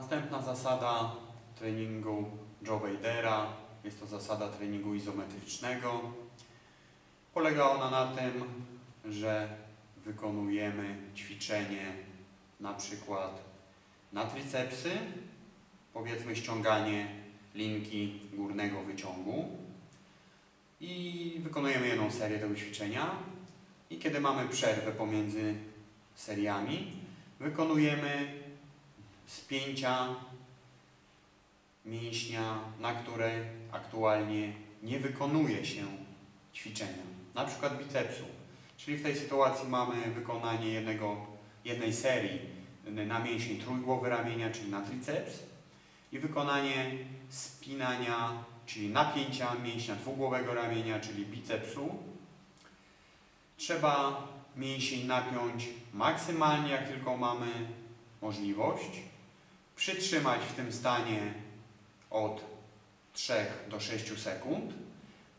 Następna zasada treningu Joe Wadera jest to zasada treningu izometrycznego. Polega ona na tym, że wykonujemy ćwiczenie na przykład na tricepsy, powiedzmy ściąganie linki górnego wyciągu i wykonujemy jedną serię tego ćwiczenia i kiedy mamy przerwę pomiędzy seriami, wykonujemy spięcia mięśnia, na które aktualnie nie wykonuje się ćwiczenia, na przykład bicepsu. Czyli w tej sytuacji mamy wykonanie jednego, jednej serii na mięsień trójgłowy ramienia, czyli na triceps i wykonanie spinania, czyli napięcia mięśnia dwugłowego ramienia, czyli bicepsu. Trzeba mięsień napiąć maksymalnie, jak tylko mamy możliwość. Przytrzymać w tym stanie od 3 do 6 sekund.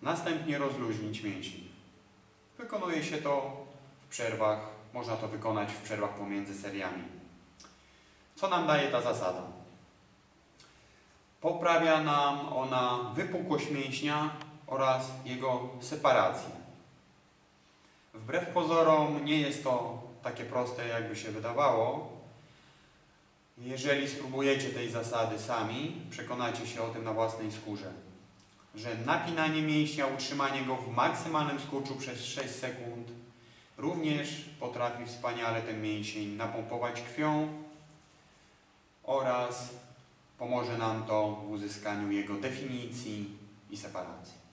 Następnie rozluźnić mięsień. Wykonuje się to w przerwach, można to wykonać w przerwach pomiędzy seriami. Co nam daje ta zasada? Poprawia nam ona wypukłość mięśnia oraz jego separację. Wbrew pozorom nie jest to takie proste, jakby się wydawało. Jeżeli spróbujecie tej zasady sami, przekonacie się o tym na własnej skórze, że napinanie mięśnia, utrzymanie go w maksymalnym skurczu przez 6 sekund również potrafi wspaniale ten mięsień napompować krwią oraz pomoże nam to w uzyskaniu jego definicji i separacji.